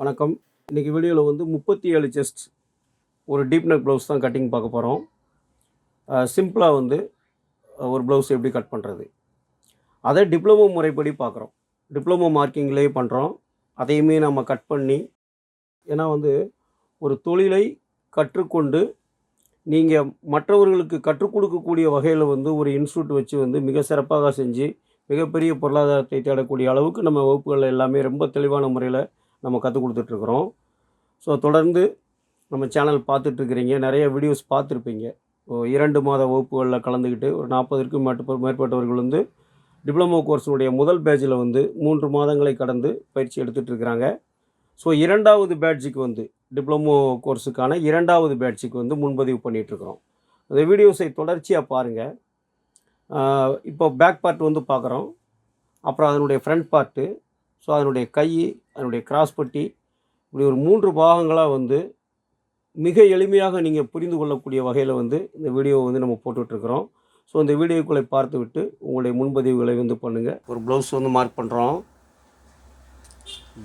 வணக்கம். இன்றைக்கி வீடியோவில் வந்து முப்பத்தி ஏழு செஸ்ட் ஒரு டீப் நெக் ப்ளவுஸ் தான் கட்டிங் பார்க்க போகிறோம் சிம்பிளாக வந்து ஒரு ப்ளவுஸ் எப்படி கட் பண்ணுறது அதை டிப்ளமோ முறைப்படி பார்க்குறோம். டிப்ளமோ மார்க்கிங்லேயே பண்ணுறோம் அதையுமே நம்ம கட் பண்ணி ஏன்னா வந்து ஒரு தொழிலை கற்றுக்கொண்டு நீங்கள் மற்றவர்களுக்கு கற்றுக் கொடுக்கக்கூடிய வகையில் வந்து ஒரு இன்ஸ்டியூட் வச்சு வந்து மிக சிறப்பாக செஞ்சு மிகப்பெரிய பொருளாதாரத்தை தேடக்கூடிய அளவுக்கு நம்ம வகுப்புகள் எல்லாமே ரொம்ப தெளிவான முறையில் நம்ம கற்றுக் கொடுத்துட்ருக்குறோம். ஸோ தொடர்ந்து நம்ம சேனல் பார்த்துட்ருக்குறீங்க. நிறைய வீடியோஸ் பார்த்துருப்பீங்க. ஓ, இரண்டு மாத வகுப்புகளில் கலந்துக்கிட்டு ஒரு நாற்பதற்கும் மேற்ப மேற்பட்டவர்கள் வந்து டிப்ளமோ கோர்ஸினுடைய முதல் பேட்சில் வந்து மூன்று மாதங்களை கடந்து பயிற்சி எடுத்துகிட்ருக்குறாங்க ஸோ இரண்டாவது பேட்ஜுக்கு வந்து டிப்ளமோ கோர்ஸுக்கான இரண்டாவது பேட்சுக்கு வந்து முன்பதிவு பண்ணிகிட்ருக்குறோம் அந்த வீடியோஸை தொடர்ச்சியாக பாருங்கள் இப்போ பேக் பார்ட் வந்து பார்க்குறோம். அப்புறம் அதனுடைய ஃப்ரண்ட் பார்ட்டு ஸோ அதனுடைய கை அதனுடைய கிராஸ் பட்டி இப்படி ஒரு மூன்று பாகங்களாக வந்து மிக எளிமையாக நீங்கள் புரிந்து கொள்ளக்கூடிய வகையில் வந்து இந்த வீடியோவை வந்து நம்ம போட்டுட்ருக்குறோம். ஸோ இந்த வீடியோக்களை பார்த்து விட்டு உங்களுடைய முன்பதிவுகளை வந்து பண்ணுங்கள் ஒரு ப்ளவுஸ் வந்து மார்க் பண்ணுறோம்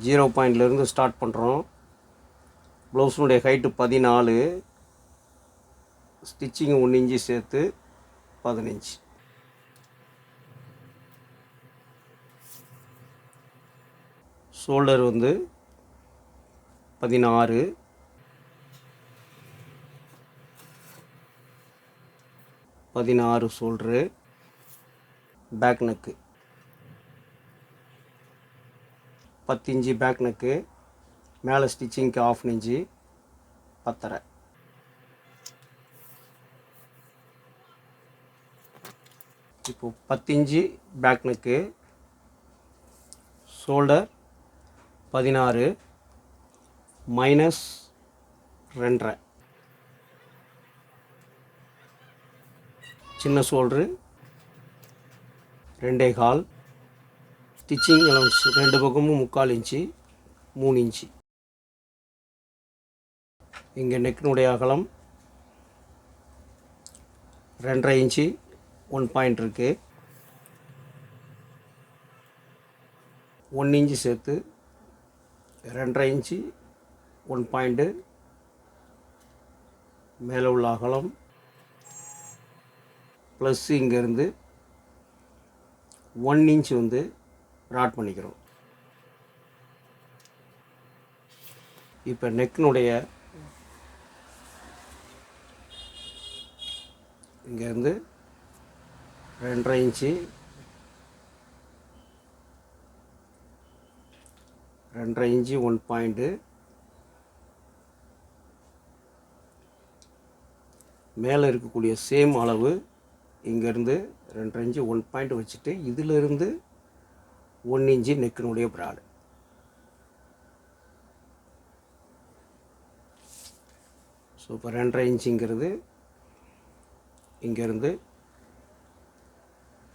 ஜீரோ பாயிண்ட்லேருந்து ஸ்டார்ட் பண்ணுறோம் ப்ளவுஸினுடைய ஹைட்டு பதினாலு. ஸ்டிச்சிங் ஒன்று இன்ச்சு சேர்த்து பதினஞ்சு. ஷோல்டர் வந்து பதினாறு. பதினாறு ஷோல்ட்ரு. Back neck. பத்து இன்ச்சு பேக் நெக்கு. மேலே ஸ்டிச்சிங்க்கு ஆஃப் இன்ச்சு பத்தரை. இப்போ பத்து இன்ச்சு பேக் நெக்கு. ஷோல்டர் பதினாறு மைனஸ் ரெண்டரை. சின்ன ஷோல்ட்ரு ரெண்டே கால். ஸ்டிச்சிங் அலவுன்ஸ் ரெண்டு பக்கமும் முக்கால் இன்ச்சு மூணு இன்ச்சு இங்கே நெக்கினுடைய அகலம் ரெண்டரை இன்ச்சு ஒன் பாயிண்ட் இருக்குது ஒன் இன்ச்சு சேர்த்து ரெண்டரை இன்ச்சு ஒன் பாயிண்ட்டு மேலே உள்ள அகலம். ப்ளஸ் இங்கேருந்து ஒன் இன்ச் வந்து ராட் பண்ணிக்கிறோம். இப்போ நெக்கினுடைய இங்கேருந்து ரெண்டரை இன்ச்சு ரெண்டரை இன்ச்சு ஒன் பாயிண்ட்டு மேலே இருக்கக்கூடிய சேம் அளவு இங்கேருந்து ரெண்டரை இன்ச்சு ஒன் பாயிண்ட் வச்சுட்டு இதிலிருந்து ஒன் இன்ச்சு நெக்கினுடைய ப்ராடு ஸோ இப்போ ரெண்டரை இன்ச்சுங்கிறது இங்கேருந்து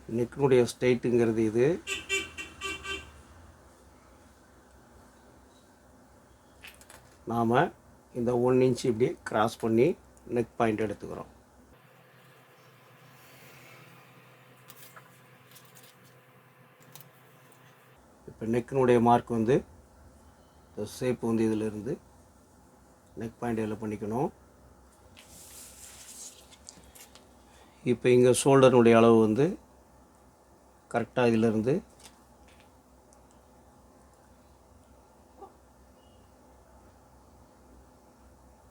நெக்கினுடைய ஸ்ட்ரைட்டுங்கிறது இது. நாம் இந்த ஒன் இன்ச் இப்படி கிராஸ் பண்ணி நெக் பாயிண்ட் எடுத்துக்கிறோம். இப்போ நெக்கினுடைய மார்க் வந்து இந்த ஷேப் வந்து இதிலிருந்து நெக் பாயிண்ட் இதில் பண்ணிக்கணும். இப்போ இங்கே ஷோல்டர்னுடைய அளவு வந்து கரெக்டாக இதிலிருந்து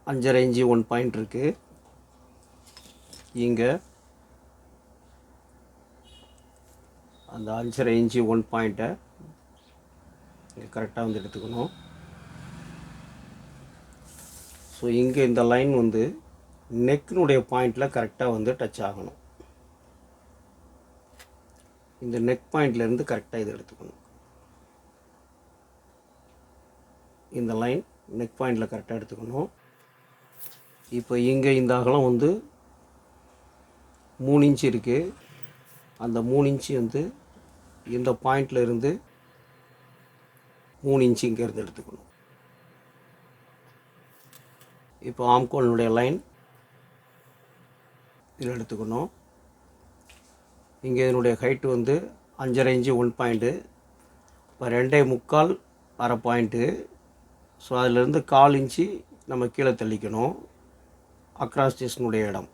அஞ்சரை இஞ்சி ஒன் பாயிண்ட் இருக்குது இங்கே அந்த அஞ்சரை இஞ்சி ஒன் பாயிண்ட்டை இங்கே கரெக்டாக வந்து எடுத்துக்கணும். ஸோ இங்கே இந்த லைன் வந்து நெக்கினுடைய பாயிண்டில் கரெக்டாக வந்து டச் ஆகணும். இந்த நெக் பாயிண்ட்லேருந்து கரெக்டாக இதை எடுத்துக்கணும். இந்த லைன் நெக் பாயிண்டில் கரெக்டாக எடுத்துக்கணும். இப்போ இங்கே இந்த அகலம் வந்து மூணு இன்ச் இருக்குது அந்த மூணு இன்ச்சு வந்து இந்த பாயிண்டில் இருந்து மூணு இன்ச்சு இங்கேருந்து எடுத்துக்கணும். இப்போ ஆம்கோலினுடைய லைன் இதில் எடுத்துக்கணும். இங்கே இதனுடைய ஹைட்டு வந்து அஞ்சரை இன்ச்சு ஒன் பாயிண்ட்டு இப்போ ரெண்டே முக்கால் அரை பாயிண்ட்டு ஸோ அதிலிருந்து கால் இன்ச்சு நம்ம கீழே தள்ளிக்கணும். அக்ராஸ்டிஸ்னுடைய இடம்.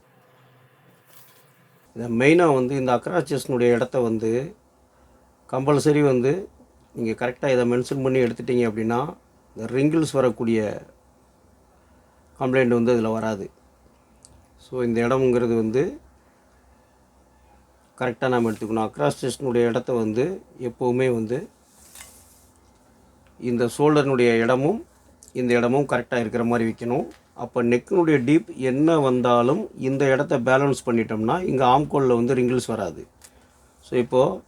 இதை மெயினாக வந்து இந்த அக்ராஸ்டிஸ்னுடைய இடத்த வந்து கம்பல்சரி வந்து நீங்கள் கரெக்டாக இதை மென்ஷன் பண்ணி எடுத்துட்டீங்க அப்படின்னா இந்த ரிங்கிள்ஸ் வரக்கூடிய கம்ப்ளைண்ட் வந்து அதில் வராது. ஸோ இந்த இடம்ங்கிறது வந்து கரெக்டாக நாம் எடுத்துக்கணும். அக்ராஸ்டிஸ்னுடைய இடத்த வந்து எப்போவுமே வந்து இந்த ஷோல்டர்னுடைய இடமும் இந்த இடமும் கரெக்டாக இருக்கிற மாதிரி வைக்கணும். அப்போ நெக்கினுடைய டீப் என்ன வந்தாலும் இந்த இடத்த பேலன்ஸ் பண்ணிட்டோம்னா இங்கே ஆம்கோலில் வந்து ரிங்கிள்ஸ் வராது. ஸோ இப்போது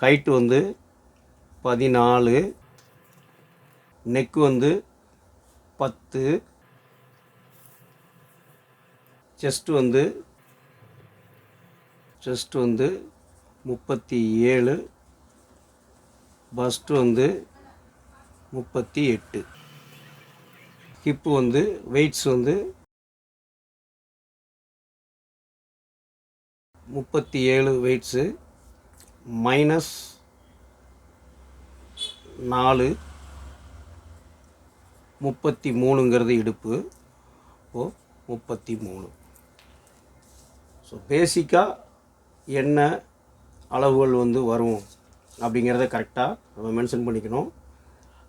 ஹைட்டு வந்து பதினாலு நெக்கு வந்து பத்து செஸ்ட் வந்து செஸ்ட் வந்து முப்பத்தி ஏழு பஸ்ட் வந்து முப்பத்தி எட்டு. ஹிப்பு வந்து வெயிட்ஸ் வந்து முப்பத்தி ஏழு வெயிட்ஸு மைனஸ் நாலு முப்பத்தி மூணுங்கிறது இடுப்பு. ஓ முப்பத்தி மூணு ஸோ பேசிக்காக என்ன அளவுகள் வந்து வரும் அப்படிங்கிறத கரெக்டாக நம்ம மென்ஷன் பண்ணிக்கணும்.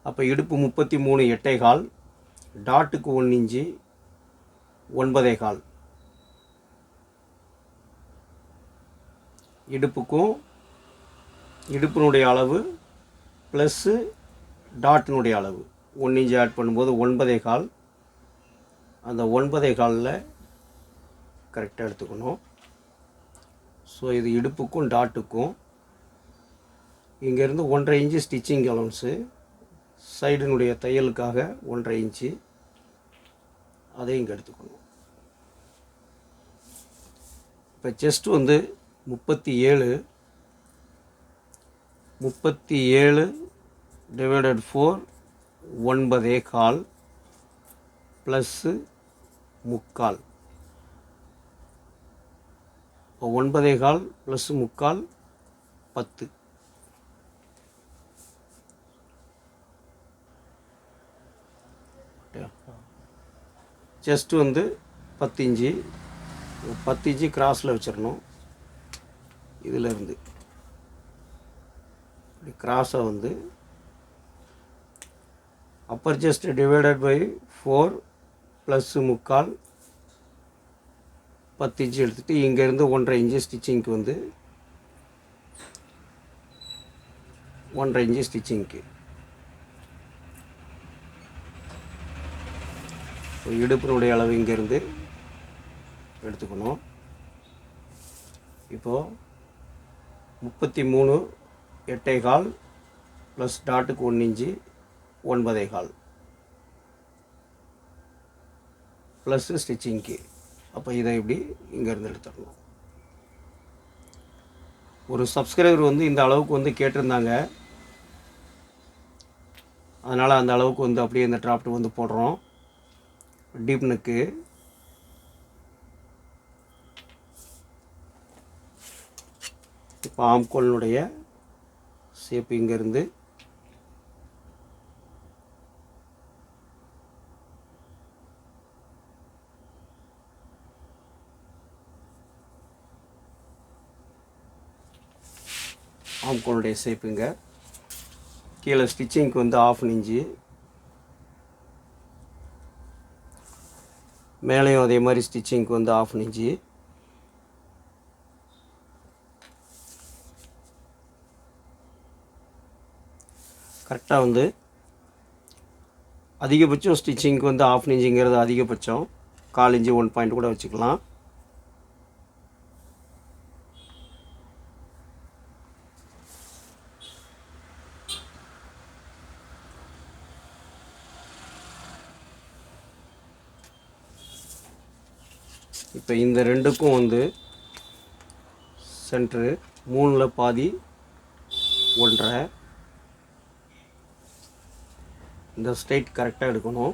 அப்போ இடுப்பு முப்பத்தி மூணு எட்டைகால் டாட்டுக்கு ஒன்று இஞ்சி ஒன்பதே கால். இடுப்புக்கும் இடுப்பினுடைய அளவு ப்ளஸ்ஸு டாட்டினுடைய அளவு. ஒன்று இன்ச்சு ஆட் பண்ணும்போது ஒன்பதே கால். அந்த ஒன்பதே காலில் கரெக்டாக எடுத்துக்கணும். ஸோ இது இடுப்புக்கும் டாட்டுக்கும் இங்கேருந்து ஒன்றரை இன்ச்சு ஸ்டிச்சிங் அலவுன்ஸு சைடினுடைய தையலுக்காக ஒன்றரை இன்ச்சு அதையும் இங்கே எடுத்துக்கணும். இப்போ செஸ்ட் வந்து முப்பத்தி ஏழு முப்பத்தி ஏழு டிவைடட் ஃபோர் ஒன்பதே கால் ப்ளஸ்ஸு முக்கால். இப்போ ஒன்பதே கால் ப்ளஸ் முக்கால் பத்து. ஜஸ்ட்டு வந்து பத்து இன்ச்சு பத்து இஞ்சி கிராஸில் வச்சிடணும் இதிலேருந்து. இப்படி கிராஸை வந்து. Upper chest divided by four plus முக்கால் பத்து இன்ச்சு எடுத்துகிட்டு இங்கேருந்து ஒன்றரை இன்ச்சு ஸ்டிச்சிங்க்கு வந்து ஒன்றரை இன்ச்சு ஸ்டிச்சிங்க்கு இடுப்பினுடைய அளவு இங்கேருந்து எடுத்துக்கணும். இப்போது முப்பத்தி மூணு எட்டே கால் ப்ளஸ் டாட்டுக்கு ஒன்று இஞ்சி ஒன்பதே கால். ப்ளஸ்ஸு ஸ்டிச்சிங்க்கு அப்போ இதை இப்படி இங்கேருந்து எடுத்துடணும். ஒரு சப்ஸ்கிரைபர் வந்து இந்த அளவுக்கு வந்து கேட்டிருந்தாங்க. அதனால் அந்த அளவுக்கு வந்து அப்படியே இந்த டிராப்ட் வந்து போடுறோம். டீப் நெக்கு இப்போ ஆம்கோலினுடைய ஷேப் இங்கேருந்து. ஆம்கோலுடைய ஷேப்புங்க கீழே ஸ்டிச்சிங்க்கு வந்து ஆஃப் இன்ச்சு மேலேயும் அதே மாதிரி ஸ்டிச்சிங்க்கு வந்து ஆஃப் இன்ச்சு கரெக்டாக வந்து அதிகபட்சம் ஸ்டிச்சிங்க்கு வந்து ஆஃப் இன்ச்சுங்கிறது அதிகபட்சம். கால் இன்ச்சு ஒன் பாயிண்ட் கூட வச்சுக்கலாம். இப்போ இந்த ரெண்டுக்கும் வந்து சென்ட்ரு மூணில் பாதி ஒன்றரை. இந்த ஸ்ட்ரைட் கரெக்டாக எடுக்கணும்.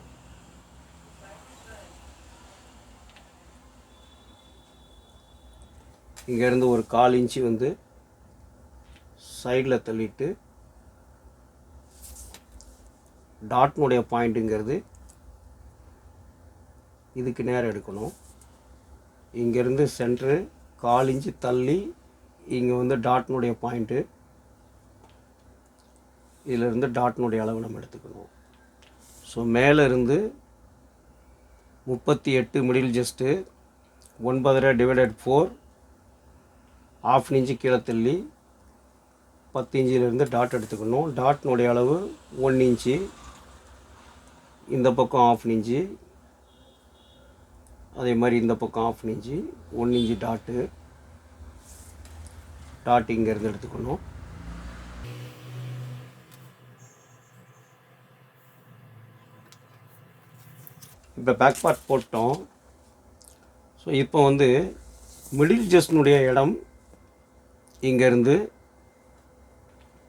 இங்கேருந்து ஒரு கால் இன்ச்சு வந்து சைடில் தள்ளிட்டு டாட்னுடைய பாயிண்ட்டுங்கிறது இதுக்கு நேரம் எடுக்கணும். இங்கேருந்து சென்ட்ரு கால் இன்ச்சு தள்ளி இங்கே வந்து டாட்னுடைய பாயிண்ட்டு. இதிலிருந்து டாட்னுடைய அளவு நம்ம எடுத்துக்கணும். ஸோ மேலே இருந்து முப்பத்தி எட்டு மிடில் ஜஸ்ட்டு ஒன்பதரை டிவைடட் ஃபோர் ஆஃப் இன்ச்சு கீழே தள்ளி பத்து இன்ச்சிலேருந்து டாட் எடுத்துக்கணும். டாட்னுடைய அளவு ஒன் இன்ச்சு இந்த பக்கம் ஆஃப் இன்ச்சு அதே மாதிரி இந்த பக்கம் half inch one inch dot dot இங்கேருந்து எடுத்துக்கணும். இப்போ பேக் பார்ட் போட்டோம். ஸோ இப்போ வந்து மிடில் ஜஸ்டினுடைய இடம் இங்கேருந்து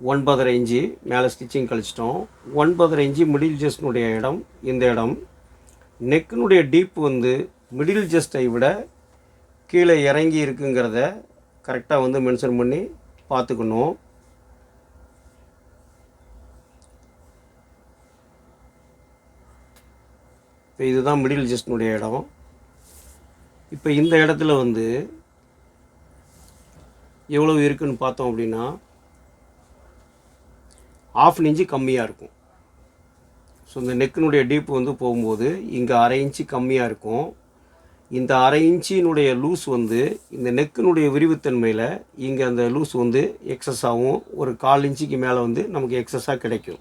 ஒன்பதரை இஞ்சி மேலே ஸ்டிச்சிங் கழிச்சிட்டோம். ஒன்பதரை இஞ்சி மிடில் ஜஸ்டினுடைய இடம் இந்த இடம். நெக்கினுடைய டீப் வந்து மிடில் ஜஸ்ட்டை விட கீழே இறங்கி இருக்குங்கிறத கரெக்டாக வந்து மென்ஷன் பண்ணி பார்த்துக்கணும். இப்போ இதுதான் மிடில் ஜஸ்டினுடைய இடம். இப்போ இந்த இடத்துல வந்து எவ்வளவு இருக்குதுன்னு பார்த்தோம் அப்படின்னா ஆஃப் இன்ச்சு கம்மியாக இருக்கும். ஸோ இந்த நெக்கினுடைய டீப் வந்து போகும்போது இங்கே அரை இன்ச்சு கம்மியாக இருக்கும். இந்த அரை இன்ச்சினுடைய லூஸ் வந்து இந்த நெக்கினுடைய விரிவுத்தன்மையில் இங்கே அந்த லூஸ் வந்து எக்ஸஸ் ஆகும் ஒரு கால் இன்ச்சுக்கு மேலே வந்து நமக்கு எக்ஸஸாக கிடைக்கும்.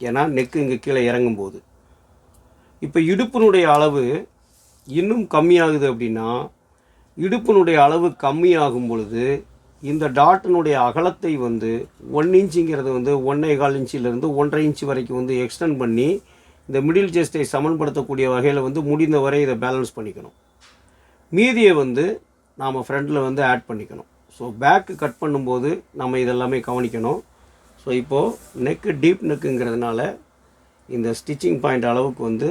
ஏன்னா நெக்கு இங்கே கீழே இறங்கும்போது. இப்போ இடுப்பினுடைய அளவு இன்னும் கம்மியாகுது அப்படின்னா இடுப்பினுடைய அளவு கம்மியாகும் பொழுது இந்த டாட்டினுடைய அகலத்தை வந்து ஒன் இன்ச்சுங்கிறது வந்து ஒன்றே கால் இன்ச்சிலேருந்து ஒன்றரை இன்ச்சு வரைக்கும் வந்து எக்ஸ்டெண்ட் பண்ணி இந்த மிடில் ஜெஸ்டை சமன்படுத்தக்கூடிய வகையில் வந்து முடிந்த வரை இதை பேலன்ஸ் பண்ணிக்கணும். மீதியை வந்து நாம் ஃப்ரண்ட்டில் வந்து ஆட் பண்ணிக்கணும். ஸோ பேக்கு கட் பண்ணும்போது நம்ம இதெல்லாமே கவனிக்கணும். ஸோ இப்போது நெக்கு டீப் நெக்குங்கிறதுனால இந்த ஸ்டிச்சிங் பாயிண்ட் அளவுக்கு வந்து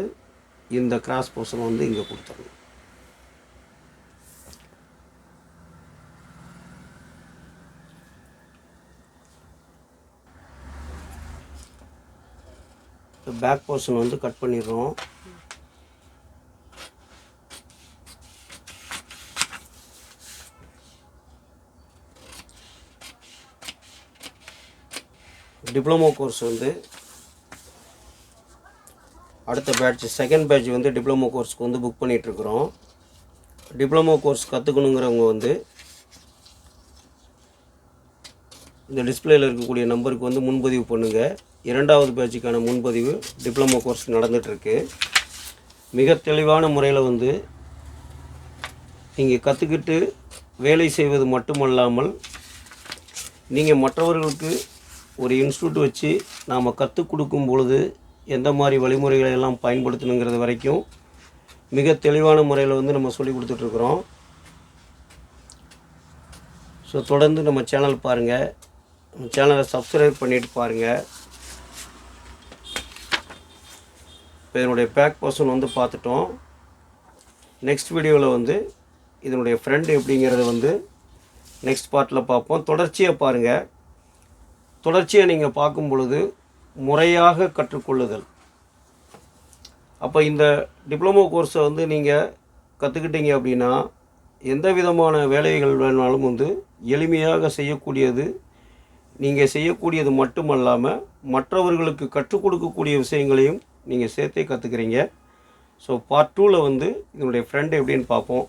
இந்த கிராஸ் போர்ஷன் வந்து இங்கே கொடுத்துடணும். பேக் போர்ஷன் வந்து கட் பண்ணிடுறோம். டிப்ளமோ கோர்ஸ் வந்து அடுத்த பேட்ச் செகண்ட் பேட்ச் வந்து டிப்ளமோ கோர்ஸ்க்கு வந்து புக் பண்ணிகிட்ருக்குறோம் டிப்ளமோ கோர்ஸ் கற்றுக்கணுங்கிறவங்க வந்து இந்த டிஸ்பிளேயில் இருக்கக்கூடிய நம்பருக்கு வந்து முன்பதிவு பண்ணுங்கள் இரண்டாவது பேட்சுக்கான முன்பதிவு டிப்ளமோ கோர்ஸ் நடந்துகிட்ருக்கு மிக தெளிவான முறையில் வந்து நீங்கள் கற்றுக்கிட்டு வேலை செய்வது மட்டுமல்லாமல் நீங்கள் மற்றவர்களுக்கு ஒரு இன்ஸ்டியூட் வச்சு நாம் கற்றுக் கொடுக்கும் பொழுது எந்த மாதிரி வழிமுறைகளை எல்லாம் பயன்படுத்தணுங்கிறது வரைக்கும் மிக தெளிவான முறையில் வந்து நம்ம சொல்லி கொடுத்துட்ருக்குறோம் ஸோ தொடர்ந்து நம்ம சேனல் பாருங்கள் நம்ம சேனலை சப்ஸ்கிரைப் பண்ணிட்டு பாருங்கள் இப்போ இதனுடைய பேக் பர்சன் வந்து பார்த்துட்டோம். நெக்ஸ்ட் வீடியோவில் வந்து இதனுடைய ஃப்ரெண்டு எப்படிங்கிறத வந்து நெக்ஸ்ட் பார்ட்டில் பார்ப்போம். தொடர்ச்சியாக பாருங்கள் தொடர்ச்சியாக நீங்கள் பார்க்கும் பொழுது முறையாக கற்றுக்கொள்ளுதல். அப்போ இந்த டிப்ளமோ கோர்ஸை வந்து நீங்கள் கற்றுக்கிட்டீங்க அப்படின்னா எந்த விதமான வேலைகள் வேணாலும் வந்து எளிமையாக செய்யக்கூடியது நீங்கள் செய்யக்கூடியது மட்டுமல்லாமல் மற்றவர்களுக்கு கற்றுக் கொடுக்கக்கூடிய விஷயங்களையும் நீங்கள் சேர்த்தே கற்றுக்குறீங்க ஸோ பார்ட் டூவில் வந்து இதனுடைய ஃப்ரெண்ட் எப்படின்னு பார்ப்போம்.